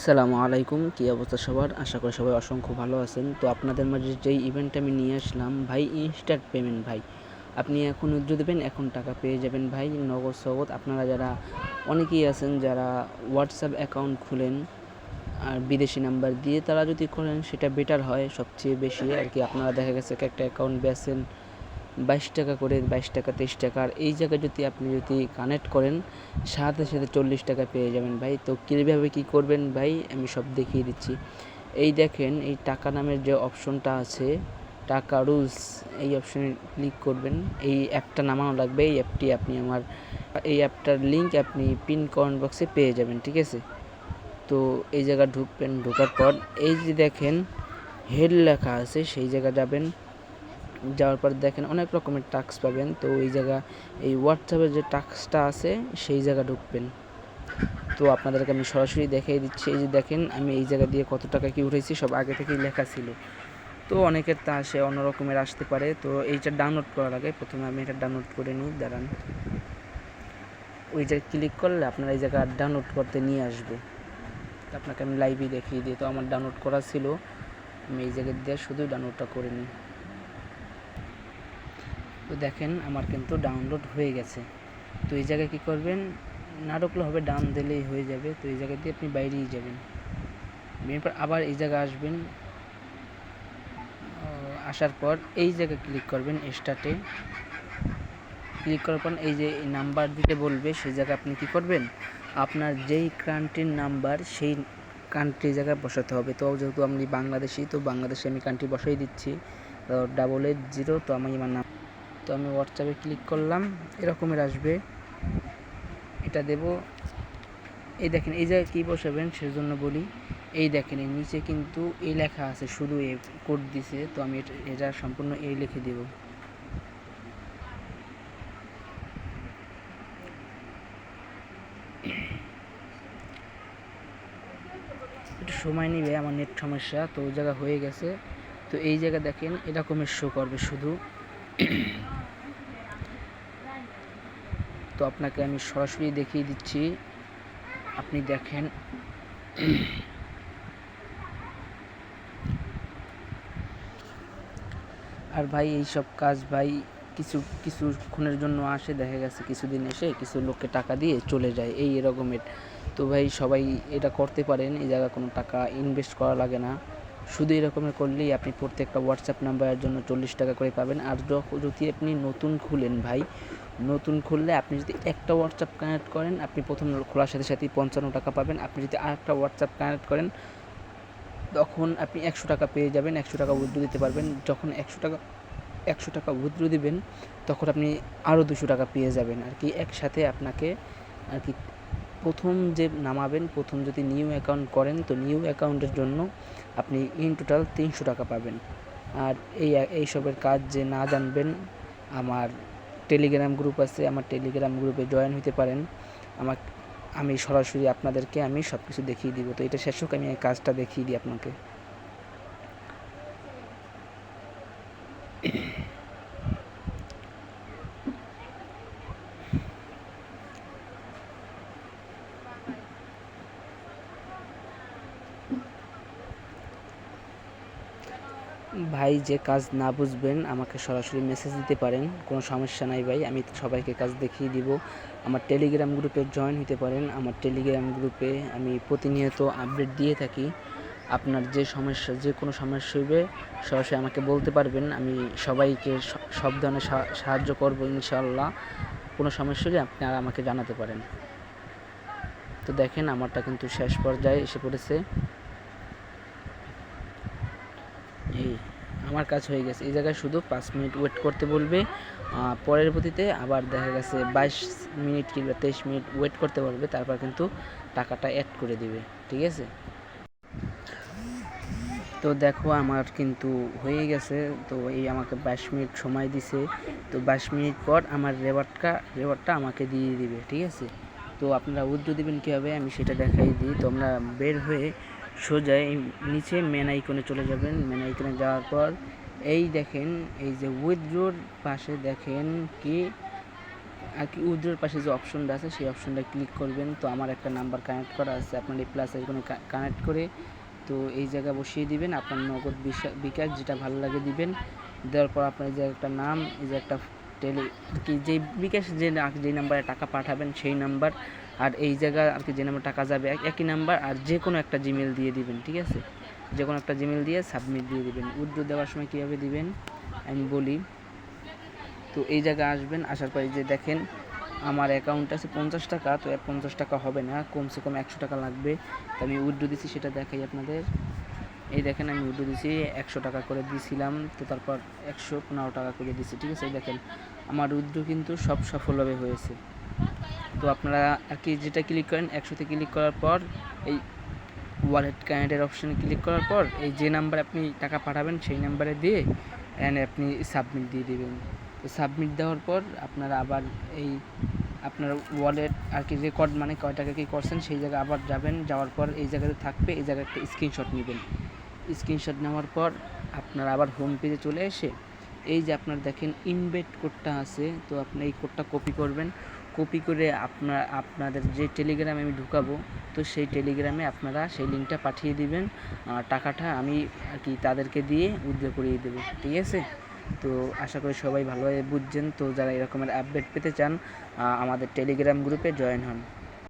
আসসালামু আলাইকুম। কী অবস্থা সবার? আশা করি সবাই অসংখ্য ভালো আছেন। তো আপনাদের মাঝে যেই ইভেন্ট আমি নিয়ে আসলাম, ভাই ইনস্ট্যান্ট পেমেন্ট ভাই। আপনি এখন উদ্যোগ দেবেন, এখন টাকা পেয়ে যাবেন, ভাই, নগদ সগদ। আপনারা যারা, অনেকেই আছেন যারা হোয়াটসঅ্যাপ অ্যাকাউন্ট খুলেন আর বিদেশি নাম্বার দিয়ে তারা যদি করেন সেটা বেটার হয়, সবচেয়ে বেশি। আর কি আপনারা দেখা গেছে একটা অ্যাকাউন্ট বেছেন বাইশ টাকা করে, বাইশ টাকা, তেইশ টাকা। আর এই জায়গায় যদি আপনি যদি কানেক্ট করেন, সাথে সাথে চল্লিশ টাকা পেয়ে যাবেন ভাই। তো কীভাবে কী করবেন ভাই? আমি সব দেখিয়ে দিচ্ছি। এই দেখেন, এই টাকা নামের যে অপশনটা আছে, টাকা রুলস এই অপশনে ক্লিক করবেন। এই অ্যাপটা নামানো লাগবে, এই অ্যাপটি আপনি আমার, এই অ্যাপটার লিঙ্ক আপনি পিন কমেন্ট বক্সে পেয়ে যাবেন, ঠিক আছে? তো এই জায়গা ঢুকবেন, ঢোকার পর, এই যে দেখেন হেড লেখা আছে, সেই জায়গা যাবেন। যাওয়ার পর দেখেন অনেক রকমের টাক্স পাবেন। তো ওই জায়গা, এই হোয়াটসঅ্যাপের যে টাক্সটা আছে, সেই জায়গা ঢুকবেন। তো আপনাদেরকে আমি সরাসরি দেখিয়ে দিচ্ছি। এই যে দেখেন, আমি এই জায়গা দিয়ে কত টাকা কি উঠেছি সব আগে থেকেই লেখা ছিল। তো অনেকের তা আসে, অন্য রকমের আসতে পারে। তো এইটা ডাউনলোড করা লাগে প্রথমে আমি এটা ডাউনলোড করে নিই, দাঁড়ান। ওইটা ক্লিক করলে আপনার এই জায়গা ডাউনলোড করতে নিয়ে আসবে। আপনাকে আমি লাইভই দেখিয়ে দিই। তো আমার ডাউনলোড করা ছিল। আমি এই জায়গায় দিয়ে শুধু ডাউনলোডটা করে নিই। তো দেখেন আমার কিন্তু ডাউনলোড হয়ে গেছে। তো এই জায়গায় কী করবেন? না ঢুকলে হবে ডান দিলেই হয়ে যাবে। তো এই জায়গা দিয়ে আপনি বাইরেই যাবেন। এরপর আবার এই জায়গায় আসবেন। আসার পর এই জায়গায় ক্লিক করবেন স্টার্টে ক্লিক করার পর এই যে নাম্বার দিতে বলবে, সেই জায়গায় আপনি কি করবেন? আপনার যেই কান্ট্রির নাম্বার সেই কান্ট্রি জায়গায় বসাতে হবে। তো যেহেতু আমি বাংলাদেশি, তো বাংলাদেশে আমি কান্ট্রি বসাই দিচ্ছি। তো ডাবল এইট জিরো তো আমি আমার নাম তো আমি হোয়াটসঅ্যাপে ক্লিক করলাম, এরকমের আসবে। এটা দেব। এই দেখেন, এই জায়গায় কী বসাবেন সেজন্য বলি। এই দেখেন, এই নিচে কিন্তু এই লেখা আছে, শুধু এ কোড দিছে, তো আমি এটা এটা সম্পূর্ণ এই লিখে দেব। একটু সময় নেবে, আমার নেট সমস্যা, তো ওই জায়গা হয়ে গেছে। তো এই জায়গা দেখেন, এরকমের শো করবে শুধু। তো আপনাকে আমি সরাসরি দেখিয়ে দিচ্ছি। আপনি দেখেন। আর ভাই, এই সব কাজ ভাই, কিছু কিছুক্ষণের জন্য আসে, দেখা গেছে কিছুদিন এসে কিছু লোককে টাকা দিয়ে চলে যায়, এই এরকমের। তো ভাই, সবাই এটা করতে পারেন, এই জায়গায় কোনো টাকা ইনভেস্ট করা লাগে না। শুধু এরকমের করলেই আপনি প্রত্যেকটা হোয়াটসঅ্যাপ নাম্বারের জন্য চল্লিশ টাকা করে পাবেন। আর যদি আপনি নতুন খুলেন ভাই, নতুন খুললে আপনি যদি একটা হোয়াটসঅ্যাপ কানেক্ট করেন, আপনি প্রথম খোলার সাথে সাথেই পঞ্চান্ন টাকা পাবেন। আপনি যদি আরেকটা হোয়াটসঅ্যাপ কানেক্ট করেন, তখন আপনি একশো টাকা পেয়ে যাবেন, একশো টাকা উইথড্র দিতে পারবেন। যখন একশো টাকা একশো টাকা উইথড্র দিবেন, তখন আপনি আরও দুশো টাকা পেয়ে যাবেন। আর কি একসাথে আপনাকে, আর কি প্রথম যে নামাবেন, প্রথম যদি নিউ অ্যাকাউন্ট করেন, তো নিউ অ্যাকাউন্টের জন্য আপনি ইন টোটাল তিনশো টাকা পাবেন। আর এই এইসবের কাজ যে না জানবেন, আমার টেলিগ্রাম গ্রুপ আছে, আমার টেলিগ্রাম গ্রুপে জয়েন হতে পারেন। আমার, আমি সরাসরি আপনাদেরকে আমি সব কিছু দেখিয়ে দিব। তো এটা শেষ হোক, আমি এই কাজটা দেখিয়ে দিই আপনাকে। ভাই যে কাজ না বুঝবেন, আমাকে সরাসরি মেসেজ দিতে পারেন, কোনো সমস্যা নাই ভাই, আমি সবাইকে কাজ দেখিয়ে দিব। আমার টেলিগ্রাম গ্রুপে জয়েন হতে পারেন, আমার টেলিগ্রাম গ্রুপে আমি প্রতিনিয়ত আপডেট দিয়ে থাকি। আপনার যে সমস্যা, যে কোনো সমস্যা হইবে, সরাসরি আমাকে বলতে পারবেন, আমি সবাইকে সব ধরনের সাহায্য করব ইনশাল্লাহ কোনো সমস্যা হলে আপনারা আমাকে জানাতে পারেন। তো দেখেন, আমারটা কিন্তু শেষ পর্যায়ে এসে পড়েছে এই আমার কাজ হয়ে গেছে। এই জায়গায় শুধু পাঁচ মিনিট ওয়েট করতে বলবে পরের প্রতিতে আবার দেখা গেছে বাইশ মিনিট কিংবা তেইশ মিনিট ওয়েট করতে বলবে, তারপর কিন্তু টাকাটা অ্যাড করে দিবে। ঠিক আছে? তো দেখো আমার কিন্তু হয়ে গেছে। তো এই আমাকে বাইশ মিনিট সময় দিছে। তো বাইশ মিনিট পর আমার রেওয়ার্ডটা রেওয়ার্ডটা আমাকে দিয়ে দিবে। ঠিক আছে? তো আপনারা উদ্যোগ দেবেন কীভাবে? আমি সেটা দেখাই দিই। তো আমরা বের হয়ে সোজা এই নিচে মেন আইকনে চলে যাবেন। মেন আইকনে যাওয়ার পর এই দেখেন, এই যে উইথড্রোর পাশে দেখেন কি, আর কি উইথড্রোর পাশে যে অপশনটা আছে, সেই অপশনটা ক্লিক করবেন। তো আমার একটা নাম্বার কানেক্ট করা আছে, আপনার এই প্লাস আইকনে কানেক্ট করে। তো এই জায়গা বসিয়ে দিবেন, আপনার নগদ বিকাশ যেটা ভালো লাগে দিবেন। দেওয়ার পর আপনার যে একটা নাম, এই যে একটা টেলি কি যে বিকাশ যে যে নাম্বারে টাকা পাঠাবেন, সেই নাম্বার আর এই জায়গা আর কি যে নাম্বার টাকা যাবে, এক- একই নাম্বার আর যে কোনো একটা জিমেল দিয়ে দিবেন, ঠিক আছে? যে কোনো একটা জিমেল দিয়ে সাবমিট দিয়ে দিবেন। উইথড্রো দেওয়ার সময় কীভাবে দিবেন? আমি বলি। তো এই জায়গায় আসবেন, আসার পরে যে দেখেন, আমার অ্যাকাউন্ট আছে পঞ্চাশ টাকা, তো পঞ্চাশ টাকা হবে না, কমসে কম একশো টাকা লাগবে। তো আমি উইথড্রো দিছি, সেটা দেখাই আপনাদের। এই দেখেন, আমি উইথড্রো দিছি, একশো টাকা করে দিয়েছিলাম তো তারপর একশো পনেরো টাকা করে দিছি, ঠিক আছে? দেখেন, আমার উইথড্রো কিন্তু সব সফলভাবে হয়েছে। তো আপনারা আর কি যেটা ক্লিক করেন একশোতে ক্লিক করার পর এই ওয়ালেট কানেক্টের অপশানে ক্লিক করার পর এই যে নাম্বারে আপনি টাকা পাঠাবেন, সেই নাম্বারে দিয়ে অ্যান্ড আপনি সাবমিট দিয়ে দেবেন। তো সাবমিট দেওয়ার পর আপনারা আবার এই আপনার ওয়ালেট আর কি রেকর্ড মানে কয় টাকা কী করছেন, সেই জায়গায় আবার যাবেন, যাওয়ার পর এই জায়গাতে থাকবে, এই জায়গায় একটা স্ক্রিনশট নেবেন। স্ক্রিনশট নেওয়ার পর আপনারা আবার হোম পেজে চলে এসে এই যে আপনার দেখেন ইনভেট কোডটা আছে, তো আপনি এই কোডটা কপি করবেন। কপি করে আপনার আপনাদের যে টেলিগ্রামে আমি ঢুকাবো, তো সেই টেলিগ্রামে আপনারা সেই লিঙ্কটা পাঠিয়ে দিবেন। টাকাটা আমি আর কি তাদেরকে দিয়ে উদ্যোগ করিয়ে দেবো, ঠিক আছে? তো আশা করি সবাই ভালোভাবে বুঝছেন। তো যারা এরকমের আপডেট পেতে চান আমাদের টেলিগ্রাম গ্রুপে জয়েন হন।